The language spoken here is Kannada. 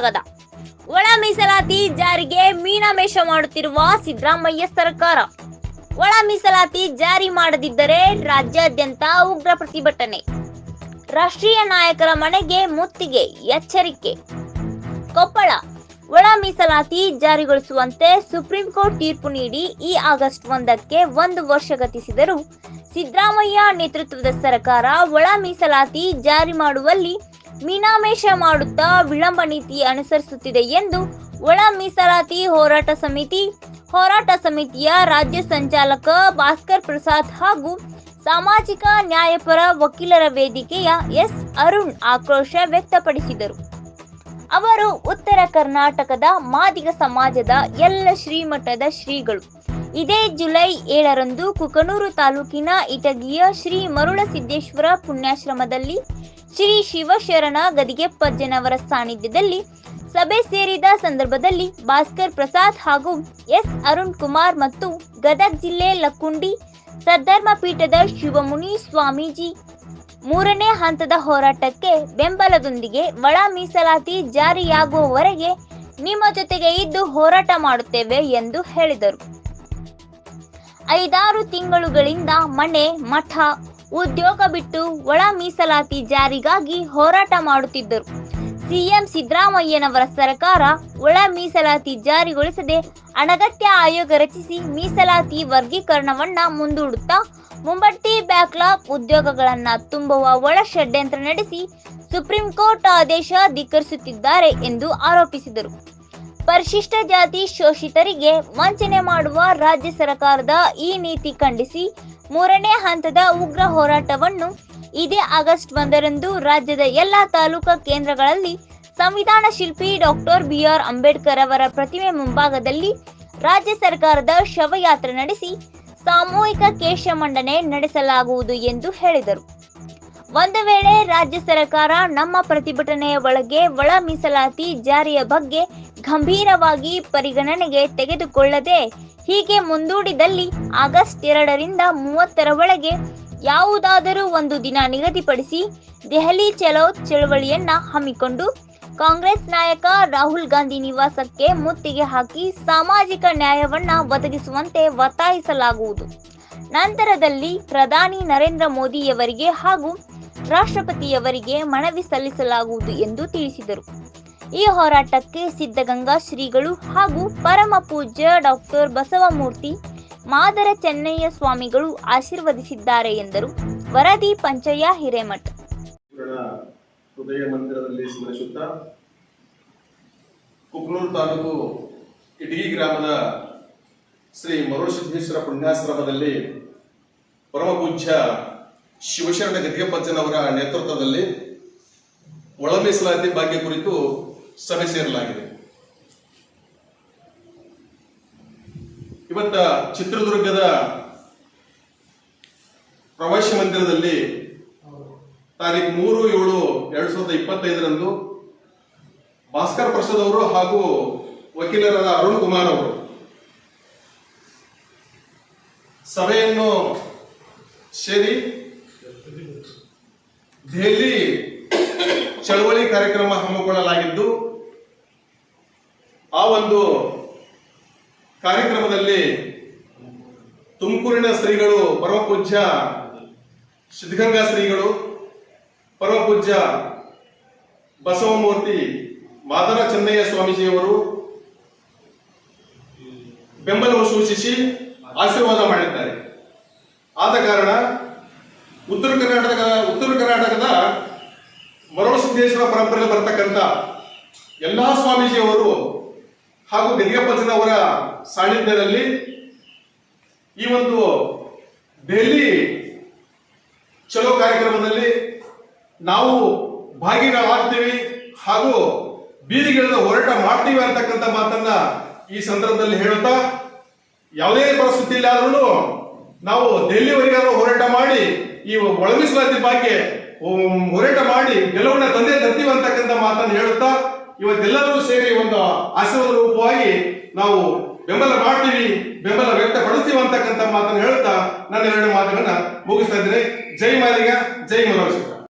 ಸ್ವಾಗತ ಒಳ ಮೀಸಲಾತಿ ಜಾರಿಗೆ ಮೀನಾಮೇಷ ಮಾಡುತ್ತಿರುವ ಸಿದ್ದರಾಮಯ್ಯ ಸರ್ಕಾರ. ಒಳ ಮೀಸಲಾತಿ ಜಾರಿ ಮಾಡದಿದ್ದರೆ ರಾಜ್ಯಾದ್ಯಂತ ಉಗ್ರ ಪ್ರತಿಭಟನೆ. ರಾಷ್ಟ್ರೀಯ ನಾಯಕರ ಮನೆಗೆ ಮುತ್ತಿಗೆ ಎಚ್ಚರಿಕೆ. ಕೊಪ್ಪಳ ಒಳ ಮೀಸಲಾತಿ ಜಾರಿಗೊಳಿಸುವಂತೆ ಸುಪ್ರೀಂ ಕೋರ್ಟ್ ತೀರ್ಪು ನೀಡಿ ಈ ಆಗಸ್ಟ್ ಒಂದಕ್ಕೆ ಒಂದು ವರ್ಷ ಗತಿಸಿದರೂ ಸಿದ್ದರಾಮಯ್ಯ ನೇತೃತ್ವದ ಸರ್ಕಾರ ಒಳ ಮೀಸಲಾತಿ ಜಾರಿ ಮಾಡುವಲ್ಲಿ ಮೀನಾಮೇಷ ಮಾಡುತ್ತಾ ವಿಳಂಬ ನೀತಿ ಅನುಸರಿಸುತ್ತಿದೆ ಎಂದು ಒಳ ಮೀಸಲಾತಿ ಹೋರಾಟ ಸಮಿತಿ, ಹೋರಾಟ ಸಮಿತಿಯ ರಾಜ್ಯ ಸಂಚಾಲಕ ಭಾಸ್ಕರ್ ಪ್ರಸಾದ್ ಹಾಗೂ ಸಾಮಾಜಿಕ ನ್ಯಾಯಪರ ವಕೀಲರ ವೇದಿಕೆಯ ಎಸ್ ಅರುಣ್ ಆಕ್ರೋಶ ವ್ಯಕ್ತಪಡಿಸಿದರು. ಅವರು ಉತ್ತರ ಕರ್ನಾಟಕದ ಮಾದಿಗ ಸಮಾಜದ ಎಲ್ಲ ಶ್ರೀಮಠದ ಶ್ರೀಗಳು. ಇದೇ ಜುಲೈ ಏಳರಂದು ಕುಕನೂರು ತಾಲೂಕಿನ ಇಟಗಿಯ ಶ್ರೀ ಮರುಳಸಿದ್ದೇಶ್ವರ ಪುಣ್ಯಾಶ್ರಮದಲ್ಲಿ ಶ್ರೀ ಶಿವಶರಣ ಗದಿಗೆಪ್ಪಜ್ಜನವರ ಸಾನ್ನಿಧ್ಯದಲ್ಲಿ ಸಭೆ ಸೇರಿದ ಸಂದರ್ಭದಲ್ಲಿ ಭಾಸ್ಕರ್ ಪ್ರಸಾದ್ ಹಾಗೂ ಎಸ್ ಅರುಣ್ ಕುಮಾರ್ ಮತ್ತು ಗದಗ ಜಿಲ್ಲೆ ಲಕ್ಕುಂಡಿ ಸದ್ಧರ್ಮ ಪೀಠದ ಶಿವಮುನಿ ಸ್ವಾಮೀಜಿ ಮೂರನೇ ಹಂತದ ಹೋರಾಟಕ್ಕೆ ಬೆಂಬಲದೊಂದಿಗೆ ಒಳ ಮೀಸಲಾತಿ ಜಾರಿಯಾಗುವವರೆಗೆ ನಿಮ್ಮ ಜೊತೆಗೆ ಇದ್ದು ಹೋರಾಟ ಮಾಡುತ್ತೇವೆ ಎಂದು ಹೇಳಿದರು. ಐದಾರು ತಿಂಗಳುಗಳಿಂದ ಮನೆ, ಮಠ ಉದ್ಯೋಗ ಬಿಟ್ಟು ಒಳ ಮೀಸಲಾತಿ ಜಾರಿಗಾಗಿ ಹೋರಾಟ ಮಾಡುತ್ತಿದ್ದರು. ಸಿಎಂ ಸಿದ್ದರಾಮಯ್ಯನವರ ಸರ್ಕಾರ ಒಳ ಮೀಸಲಾತಿ ಜಾರಿಗೊಳಿಸದೆ ಅನಗತ್ಯ ಆಯೋಗ ರಚಿಸಿ ಮೀಸಲಾತಿ ವರ್ಗೀಕರಣವನ್ನ ಮುಂದೂಡುತ್ತಾ ಮುಂಬಡ್ತಿ ಬ್ಯಾಕ್ಲಾಗ್ ಉದ್ಯೋಗಗಳನ್ನ ತುಂಬುವ ಒಳ ಷಡ್ಯಂತ್ರ ನಡೆಸಿ ಸುಪ್ರೀಂ ಕೋರ್ಟ್ ಆದೇಶ ಧಿಕ್ಕರಿಸುತ್ತಿದ್ದಾರೆ ಎಂದು ಆರೋಪಿಸಿದರು. ಪರಿಶಿಷ್ಟ ಜಾತಿ ಶೋಷಿತರಿಗೆ ವಂಚನೆ ಮಾಡುವ ರಾಜ್ಯ ಸರ್ಕಾರದ ಈ ನೀತಿ ಖಂಡಿಸಿ ಮೂರನೇ ಹಂತದ ಉಗ್ರ ಹೋರಾಟವನ್ನು ಇದೇ ಆಗಸ್ಟ್ ಒಂದರಂದು ರಾಜ್ಯದ ಎಲ್ಲ ತಾಲೂಕಾ ಕೇಂದ್ರಗಳಲ್ಲಿ ಸಂವಿಧಾನ ಶಿಲ್ಪಿ ಡಾಕ್ಟರ್ ಬಿ ಆರ್ ಅಂಬೇಡ್ಕರ್ ಅವರ ಪ್ರತಿಮೆ ಮುಂಭಾಗದಲ್ಲಿ ರಾಜ್ಯ ಸರ್ಕಾರದ ಶವಯಾತ್ರೆ ನಡೆಸಿ ಸಾಮೂಹಿಕ ಕೇಶ ಮಂಡನೆ ನಡೆಸಲಾಗುವುದು ಎಂದು ಹೇಳಿದರು. ಒಂದು ವೇಳೆ ರಾಜ್ಯ ಸರ್ಕಾರ ನಮ್ಮ ಪ್ರತಿಭಟನೆಯ ಒಳಗೆ ಒಳ ಮೀಸಲಾತಿ ಜಾರಿಯ ಬಗ್ಗೆ ಗಂಭೀರವಾಗಿ ಪರಿಗಣನೆಗೆ ತೆಗೆದುಕೊಳ್ಳದೆ ಹೀಗೆ ಮುಂದೂಡಿದಲ್ಲಿ ಆಗಸ್ಟ್ ಎರಡರಿಂದ ಮೂವತ್ತರ ಒಳಗೆ ಯಾವುದಾದರೂ ಒಂದು ದಿನ ನಿಗದಿಪಡಿಸಿ ದೆಹಲಿ ಚಲೋ ಚಳವಳಿಯನ್ನ ಹಮ್ಮಿಕೊಂಡು ಕಾಂಗ್ರೆಸ್ ನಾಯಕ ರಾಹುಲ್ ಗಾಂಧಿ ನಿವಾಸಕ್ಕೆ ಮುತ್ತಿಗೆ ಹಾಕಿ ಸಾಮಾಜಿಕ ನ್ಯಾಯವನ್ನ ಒದಗಿಸುವಂತೆ ಒತ್ತಾಯಿಸಲಾಗುವುದು. ನಂತರದಲ್ಲಿ ಪ್ರಧಾನಿ ನರೇಂದ್ರ ಮೋದಿಯವರಿಗೆ ಹಾಗೂ ರಾಷ್ಟ್ರಪತಿಯವರಿಗೆ ಮನವಿ ಸಲ್ಲಿಸಲಾಗುವುದು ಎಂದು ತಿಳಿಸಿದರು. ಈ ಹೋರಾಟಕ್ಕೆ ಸಿದ್ಧಗಂಗಾ ಶ್ರೀಗಳು ಹಾಗೂ ಪರಮ ಪೂಜ್ಯ ಡಾಕ್ಟರ್ ಬಸವಮೂರ್ತಿ ಮಾದರ ಚೆನ್ನಯ್ಯ ಸ್ವಾಮಿಗಳು ಆಶೀರ್ವದಿಸಿದ್ದಾರೆ ಎಂದರು. ವರದಿ ಪಂಚಯ್ಯ ಹಿರೇಮಠ. ಹೃದಯ ಮಂದಿರದಲ್ಲಿ ಸ್ಮರಿಸುತ್ತಾ ಕುಕ್ನೂರು ತಾಲೂಕು ಇಟಗಿ ಗ್ರಾಮದ ಶ್ರೀ ಮರುಳಸಿದ್ದೇಶ್ವರ ಪುಣ್ಯಾಶ್ರಮದಲ್ಲಿ ಪರಮ ಪೂಜ್ಯ ಶಿವಶರಣ ಗದಿಗೆಪ್ಪಜ್ಜನವರ ನೇತೃತ್ವದಲ್ಲಿ ಒಳ ಮೀಸಲಾತಿ ಭಾಗ್ಯ ಕುರಿತು ಸಭೆ ಸೇರಲಾಗಿದೆ. ಇವತ್ತ ಚಿತ್ರದುರ್ಗದ ಪ್ರವಾಸಿ ಮಂದಿರದಲ್ಲಿ ತಾರೀಖು ಮೂರು ಏಳು ಎರಡ್ ಸಾವಿರದ ಇಪ್ಪತ್ತೈದರಂದು ಭಾಸ್ಕರ್ ಪ್ರಸಾದ್ ಅವರು ಹಾಗೂ ವಕೀಲರಾದ ಅರುಣ್ ಕುಮಾರ್ ಅವರು ಸಭೆಯನ್ನು ಸೇರಿ ದೆಹಲಿ ಚಳವಳಿ ಕಾರ್ಯಕ್ರಮ ಹಮ್ಮಿಕೊಳ್ಳಲಾಗಿದ್ದು, ಆ ಒಂದು ಕಾರ್ಯಕ್ರಮದಲ್ಲಿ ತುಮಕೂರಿನ ಶ್ರೀಗಳು ಪರಮಪೂಜ್ಯ ಸಿದ್ಧಗಂಗಾ ಶ್ರೀಗಳು, ಪರಮಪೂಜ್ಯ ಬಸವಮೂರ್ತಿ ಮಾದರ ಚೆನ್ನಯ್ಯ ಸ್ವಾಮೀಜಿಯವರು ಬೆಂಬಲವನ್ನು ಸೂಚಿಸಿ ಆಶೀರ್ವಾದ ಮಾಡಿದ್ದಾರೆ. ಆದ ಕಾರಣ ಉತ್ತರ ಕರ್ನಾಟಕ ಉತ್ತರ ಕರ್ನಾಟಕದ ಮರಳಸಿದ್ದೇಶ್ವರ ಪರಂಪರೆಯಲ್ಲಿ ಬರ್ತಕ್ಕಂಥ ಎಲ್ಲಾ ಸ್ವಾಮೀಜಿಯವರು ಹಾಗೂ ಗದಿಗೆಪ್ಪಜ್ಜನವರ ಸಾನ್ನಿಧ್ಯದಲ್ಲಿ ಈ ಒಂದು ದೆಹಲಿ ಚಲೋ ಕಾರ್ಯಕ್ರಮದಲ್ಲಿ ನಾವು ಭಾಗಿಗಳಾಗ್ತೀವಿ ಹಾಗೂ ಬೀದಿಗಳಿಂದ ಹೋರಾಟ ಮಾಡ್ತೀವಿ ಅಂತಕ್ಕಂಥ ಮಾತನ್ನ ಈ ಸಂದರ್ಭದಲ್ಲಿ ಹೇಳುತ್ತಾ ಯಾವುದೇ ಪರಿಸ್ಥಿತಿಯಲ್ಲಿ ಆದ್ರೂ ನಾವು ದೆಹಲಿವರೆಗಾದ್ರೂ ಹೋರಾಟ ಮಾಡಿ ಈ ಒಳಗಿಸಲಾದ ಬಗ್ಗೆ ಹೋರಾಟ ಮಾಡಿ ಗೆಲುವನ್ನ ತಂದೆ ತರ್ತೀವಿ ಅಂತಕ್ಕಂಥ ಮಾತನ್ನು ಹೇಳುತ್ತಾ ಇವತ್ತೆಲ್ಲರೂ ಸೇರಿ ಒಂದು ಆಶೀರ್ವಾದ ರೂಪವಾಗಿ ನಾವು ಬೆಂಬಲ ಮಾಡ್ತೀವಿ, ಬೆಂಬಲ ವ್ಯಕ್ತಪಡಿಸ್ತೀವಿ ಅಂತಕ್ಕಂಥ ಮಾತನ್ನು ಹೇಳುತ್ತಾ ನನ್ನ ಎರಡು ಮಾತುಗಳನ್ನ ಮುಗಿಸ್ತಾ ಇದ್ದೇನೆ. ಜೈ ಮಾಲಿಗ ಜೈ ಮನೋಜ್.